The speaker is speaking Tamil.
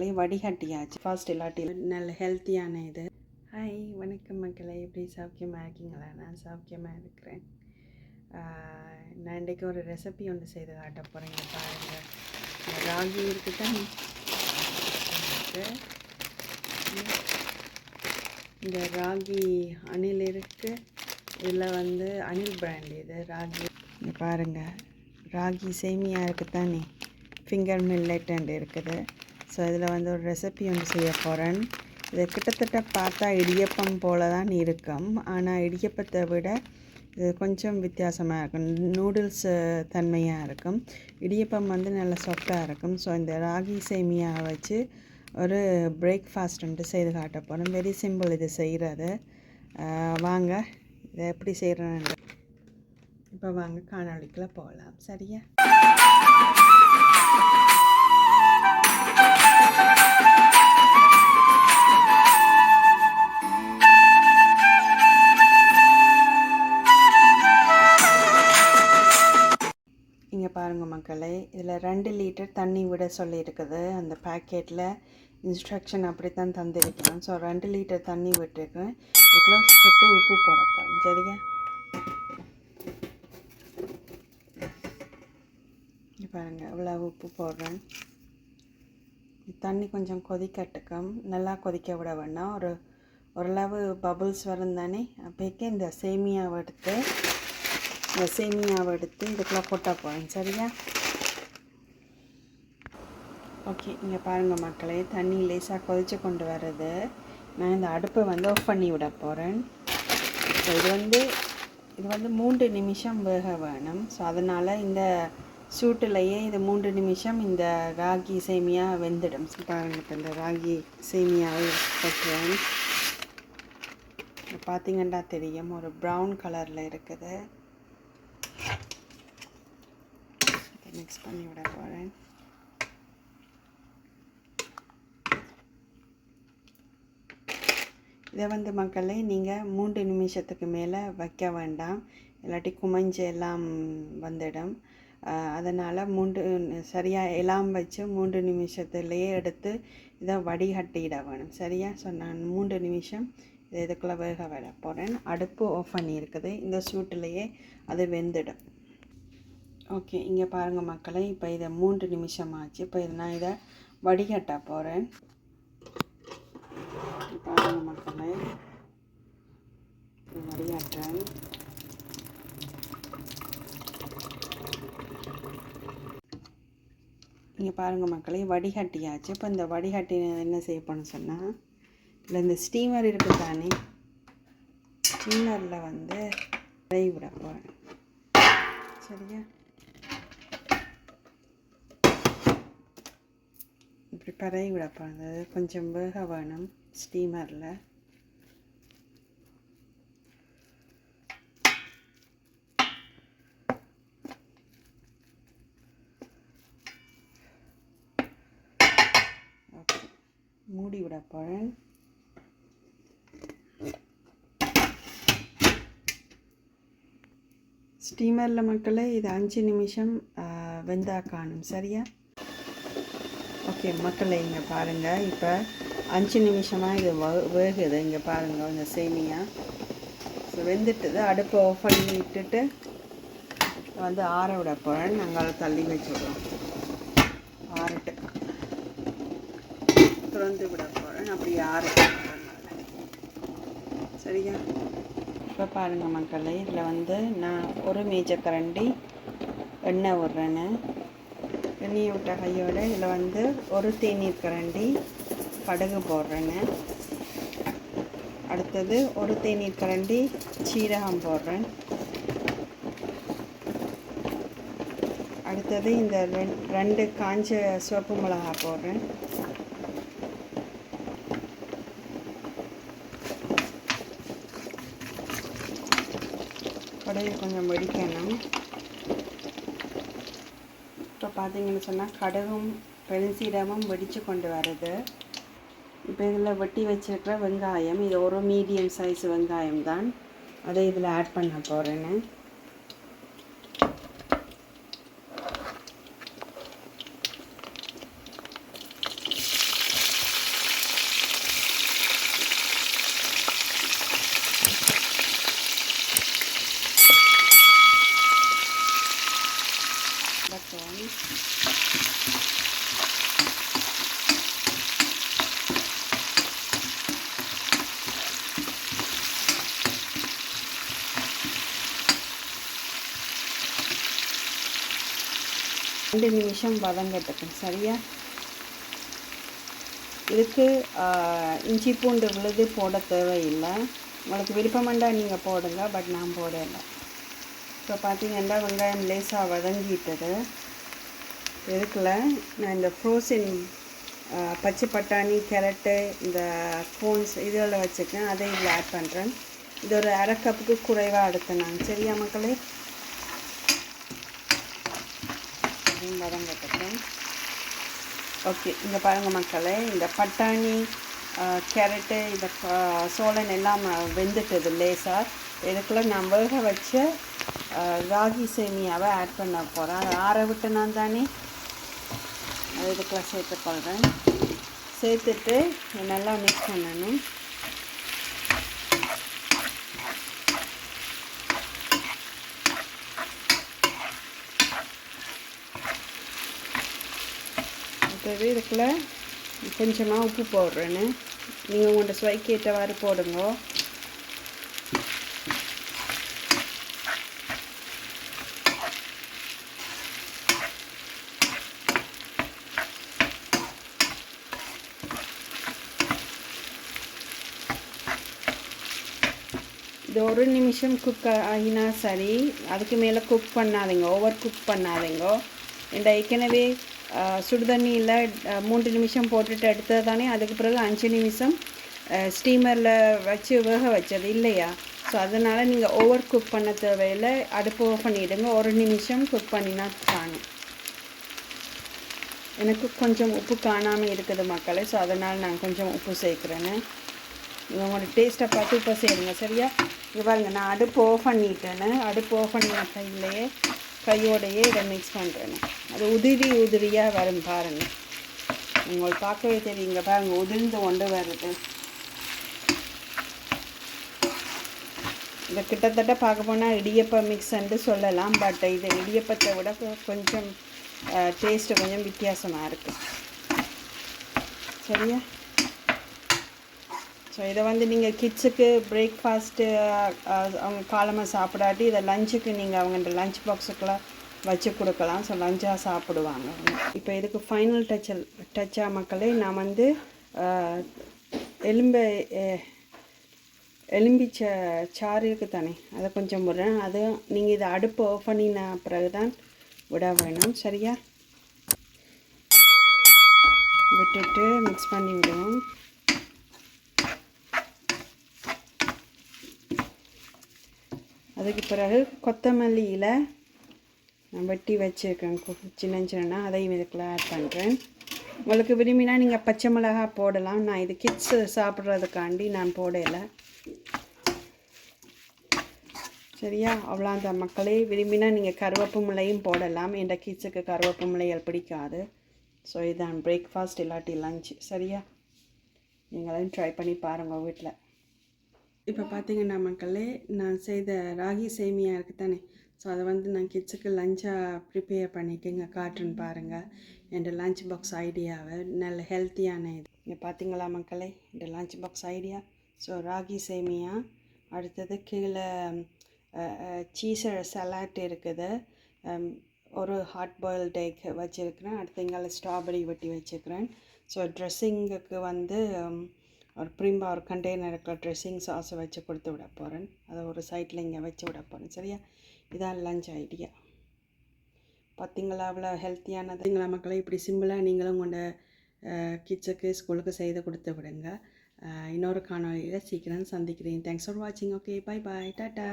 மக்களையும் வடிகட்டியாச்சு ஃபாஸ்ட் இல்லாட்டி நல்ல ஹெல்த்தியான இது. ஹாய் வணக்கம் மக்களை. எப்படி சௌக்கியமாக இருக்கீங்களா? நான் சௌக்கியமாக இருக்கிறேன். நான் இன்றைக்கி ஒரு ரெசிபி ஒன்று செய்து காட்ட போகிறேங்க பாருங்கள் இந்த ராகி இருக்குது தான் இந்த ராகி அணில் இருக்குது இதில் வந்து அணில் பிராண்ட் இது. ராகி. பாருங்கள் ராகி சேமியா இருக்குது தானே ஃபிங்கர் மில்லட் இருக்குது. ஸோ இதில் வந்து ஒரு ரெசிபி ஒன்று செய்ய போகிறேன் இது கிட்டத்தட்ட பார்த்தா இடியப்பம் போல தான் இருக்கும். ஆனால் இடியப்பத்தை விட இது கொஞ்சம் வித்தியாசமாக இருக்கும். நூடுல்ஸ் தன்மையாக இருக்கும். இடியப்பம் வந்து நல்லா சாஃப்டாக இருக்கும். ஸோ இந்த ராகி சேமியா வச்சு ஒரு பிரேக்ஃபாஸ்ட்டு செய்து காட்ட போகிறோம் வெரி சிம்பிள் இது செய்கிறது வாங்க. இதை எப்படி செய்கிறேன்னு இப்போ வாங்க காணொலிக்குள்ளே போகலாம் சரியா? இங்கே பாருங்க மக்களே இதில் ரெண்டு லிட்டர் தண்ணி விட சொல்லியிருக்குது. அந்த பேக்கெட்டில் இன்ஸ்ட்ரக்ஷன் அப்படி தான் தந்திருக்கேன் ஸோ ரெண்டு லிட்டர் தண்ணி விட்டுருக்கேன் இதுக்குள்ள சுட்டு உப்பு போடப்போம் சரியா? பாருங்க இவ்வளோ உப்பு போடுறேன். தண்ணி கொஞ்சம் கொதிக்கட்டுக்கும். நல்லா கொதிக்க விட வேண்டாம் ஒரு ஓரளவு பபுள்ஸ் வரும் தானே? அப்போக்கே இந்த சேமியாவை எடுத்து இந்த சேமியாவை எடுத்து இதுக்குள்ளே கொட்ட போகிறேன் சரியா? ஓகே இங்கே பாருங்கள் மக்களே தண்ணி லேசாக கொதிச்சு கொண்டு வர்றது. நான் இந்த அடுப்பை வந்து ஆஃப் பண்ணி விட போகிறேன் ஸோ இது வந்து இது வந்து மூன்று நிமிஷம் வேக வேணும். ஸோ அதனால் இந்த சூட்டிலையே இது மூன்று நிமிஷம் இந்த ராகி சேமியா வெந்துடும். So, இப்போ இந்த ராகி சேமியாவை கொட்டுறேன். பார்த்தீங்கன்னா தெரியும் ஒரு ப்ரௌன் கலரில் இருக்குது. மிக்ஸ் பண்ணி விட போகிறேன் இதை வந்து மக்களை நீங்கள் மூன்று நிமிஷத்துக்கு மேலே வைக்க வேண்டாம். இல்லாட்டி குமைஞ்சு எல்லாம் வந்துடும். அதனால் மூன்று சரியாக எல்லாம் வச்சு மூன்று நிமிஷத்துலேயே எடுத்து இதை வடிகட்டிட வேணும். சரியா? ஸோ நான் மூன்று நிமிஷம் இதை இதுக்குள்ளே வேக விட போகிறேன் அடுப்பு ஆஃப் பண்ணியிருக்குது இந்த சூட்டிலேயே அது வெந்துடும். ஓகே இங்கே பாருங்கள் மக்களை இப்போ இதை மூன்று நிமிஷம் ஆச்சு இப்போ இது நான் இதை வடிகட்ட போகிறேன் பாருங்கள் மக்களை வடிகட்டுறேன். இங்கே பாருங்கள் மக்களே வடிகட்டியாச்சு. இப்போ இந்த வடிகட்டி என்ன செய்ய போகணும்னு சொன்னால் இல்லை இந்த ஸ்டீமர் இருக்குது தானே ஸ்டீமரில் வந்து விட போகிறேன் சரியா? இப்படி பரவி விட போகிறது கொஞ்சம் வேக வேணும். ஸ்டீமரில் மூடி விட போகிறேன் ஸ்டீமரில் மக்களே இது அஞ்சு நிமிஷம் வெந்தா காணும். சரியா? ஓகே மக்களை இங்கே பாருங்கள் இப்போ அஞ்சு நிமிஷமாக இது வேகுது. இங்கே பாருங்கள் இந்த சேமியா. ஸோ வெந்துட்டுது. அடுப்பை ஆஃப் பண்ணி விட்டுட்டு வந்து ஆற விட போகிறேன் நாங்கள் தள்ளி வச்சுடுறோம். ஆறட்டு திறந்து விட போகிறேன் அப்படி ஆறட்டு சரியா? இப்போ பாருங்கள் மக்களே. இதில் வந்து நான் ஒரு மேஜர் கரண்டி எண்ணெய் விட்றேன்னு தண்ணி விட்ட கையோடு இதில் வந்து ஒரு தேநீர் கரண்டி கடுகு போடுறேன்னு அடுத்தது ஒரு தேநீர் கரண்டி சீரகம் போடுறேன். அடுத்தது இந்த ரெண்- ரெண்டு காஞ்ச சிவப்பு மிளகா போடுறேன். கடுகு கொஞ்சம் வெடிக்கணும். பார்த்தீங்கன்னு சொன்னால் கடுகும் பெருஞ்சீரகமும் வெடித்து கொண்டு வருது இப்போ இதில் வெட்டி வச்சிருக்கிற வெங்காயம் இது ஒரு மீடியம் சைஸ் வெங்காயம் தான் அதை இதில் ஆட் பண்ண போகிறேன்னு ரெண்டு நிமிஷம் வதங்கட்டுக்கும் சரியா? இதுக்கு இஞ்சி பூண்டு உள்ளது போட தேவையில்லை. உங்களுக்கு விருப்பமெண்டா நீங்கள் போடுங்க பட் நான் போடலை. இப்போ பார்த்தீங்கன்னா வெங்காயம் லேசாக வதங்கிட்டது. இதுக்குள்ள நான் இந்த ஃப்ரோசன் பச்சை பட்டாணி கேரட்டு இந்த கோன்ஸ் இதெல்லாம் வச்சுருக்கேன். அதை இதில் ஆட் பண்ணுறேன் இது ஒரு அரை கப்புக்கு குறைவாக எடுத்தேன் நான். சரியா மக்களே? வதங்கட்டும் ஓகே இங்கே பாருங்கள் மக்களே. இந்த பட்டாணி கேரட்டு இந்த சோளன் எல்லாம் வெந்துட்டது லேசாக இதுக்குள்ள நான் வேக வச்ச ராகி சேமியாவை ஆட் பண்ண போகிறேன் அதை ஆற விட்டு நான் தானே? அது சேர்த்து போடுறேன் சேர்த்துட்டு நல்லா மிக்ஸ் பண்ணணும். அடுத்தது இதுக்குள்ள கொஞ்சமாக உப்பு போடுறேன்னு. நீங்கள் உங்களோட சுவைக்கு ஏற்றவாறு போடுங்க. இது ஒரு நிமிஷம் குக் ஆகினா சரி. அதுக்கு மேலே குக் பண்ணாதீங்க. ஓவர் குக் பண்ணாதீங்க. இந்த ஏற்கனவே சுடுதண்ணியில் மூன்று நிமிஷம் போட்டுட்டு எடுத்தது தானே? அதுக்கு பிறகு அஞ்சு நிமிஷம் ஸ்டீமரில் வச்சு வேக வச்சது இல்லையா? ஸோ அதனால் நீங்கள் ஓவர் குக் பண்ண தேவையில் அடுப்பு ஓஃப் பண்ணிவிடுங்க ஒரு நிமிஷம் குக் பண்ணினா காணும் எனக்கு கொஞ்சம் உப்பு காணாமல் இருக்குது மக்களே. ஸோ அதனால் நான் கொஞ்சம் உப்பு சேர்க்குறேன்னு உங்களோட டேஸ்ட்டை பார்த்து இப்போ செய்யுங்க சரியா? இது பாருங்கள் நான் அடுப்பு ஆஃப் பண்ணிட்டேன்னு அடுப்பு ஆஃப் பண்ண கையிலேயே கையோடையே இதை மிக்ஸ் பண்ணுறேன்னு அது உதிரி உதிரியாக வரும் பாருங்கள் உங்களுக்கு பார்க்கவே தெரியுங்க பாருங்கள் உதிர்ந்து கொண்டு வருது. இதை கிட்டத்தட்ட பார்க்க போனால் இடியப்ப மிக்ஸ்ன்னு சொல்லலாம் பட் இது இடியப்பத்தை விட கொஞ்சம் டேஸ்ட்டு கொஞ்சம் வித்தியாசமாக இருக்குது சரியா? ஸோ இதை வந்து நீங்கள் கிட்ஸுக்கு பிரேக்ஃபாஸ்ட்டு அவங்க காலமாக சாப்பிடாட்டி இதை லஞ்சுக்கு நீங்கள் அவங்க லஞ்ச் பாக்ஸுக்கெல்லாம் வச்சு கொடுக்கலாம். ஸோ லஞ்சாக சாப்பிடுவாங்க. இப்போ இதுக்கு ஃபைனல் டச்சல் டச்சாக மக்களே நான் வந்து எலும்பை எலும்பிச்ச சாறு இருக்கு தானே அதை கொஞ்சம் விடுறேன் அது நீங்கள் இதை அடுப்பு ஆஃப் பண்ணின பிறகு தான் விட வேணும். சரியா? விட்டுட்டு மிக்ஸ் பண்ணி விடுவோம். அதுக்கு பிறகு கொத்தமல்லி இலை நான் வெட்டி வச்சுருக்கேன். கு- சின்ன சின்னன்னா அதையும் இதுக்குள்ள ஆட் பண்ணுறேன் உங்களுக்கு விரும்பினா நீங்கள் பச்சை மிளகா போடலாம். நான் இது கிட்ஸ் சாப்பிட்றதுக்காண்டி நான் போடலை. சரியா? அவ்வளோ அந்த மக்களே விரும்பினா நீங்கள் கருவேப்பு மிளையும் போடலாம். என் கிட்ஸுக்கு கருவேப்பு மிளையல் பிடிக்காது. ஸோ இதான் பிரேக்ஃபாஸ்ட் இல்லாட்டி லஞ்ச் சரியா? நீங்களும் ட்ரை பண்ணி பாருங்கள் வீட்டில் இப்போ பார்த்தீங்கன்னா மக்களே நான் செய்த ராகி சேமியா இருக்குது தானே ஸோ அதை வந்து நான் கிட்ஸுக்கு லஞ்சாக ப்ரிப்பேர் பண்ணிக்கங்க காட்டுன்னு பாருங்கள் என் லஞ்ச் பாக்ஸ் ஐடியாவை நல்ல ஹெல்த்தியான இது. இங்கே பார்த்தீங்களா மக்களே இந்த lunch box idea so ragi சேமியா அடுத்தது கீழே சீஸ் சலாட் இருக்குது. ஒரு ஹாட் பாயில்ட் எக் வச்சுருக்கிறேன். அடுத்து இங்கால ஸ்ட்ராபெரி வெட்டி வச்சுருக்கிறேன். ஸோ ட்ரெஸ்ஸிங்குக்கு வந்து ஒரு ப்ரிம்பா ஒரு இருக்கிற ட்ரெஸ்ஸிங் சாஸை வச்சு கொடுத்து விட போகிறேன் அதை ஒரு சைட்டில் இங்கே வச்சு விட போகிறேன் சரியா? இதான் லஞ்ச் ஐடியா பார்த்தீங்களா அவ்வளோ ஹெல்த்தியானதுங்களா மக்களை? இப்படி சிம்பிளாக நீங்களும் உங்களோட கிட்ஸுக்கு ஸ்கூலுக்கு செய்து கொடுத்து விடுங்க. இன்னொரு காணொலியில் சீக்கிரம் சந்திக்கிறேன். தேங்க்ஸ் ஃபார் வாட்சிங் ஓகே பை பாய் டாட்டா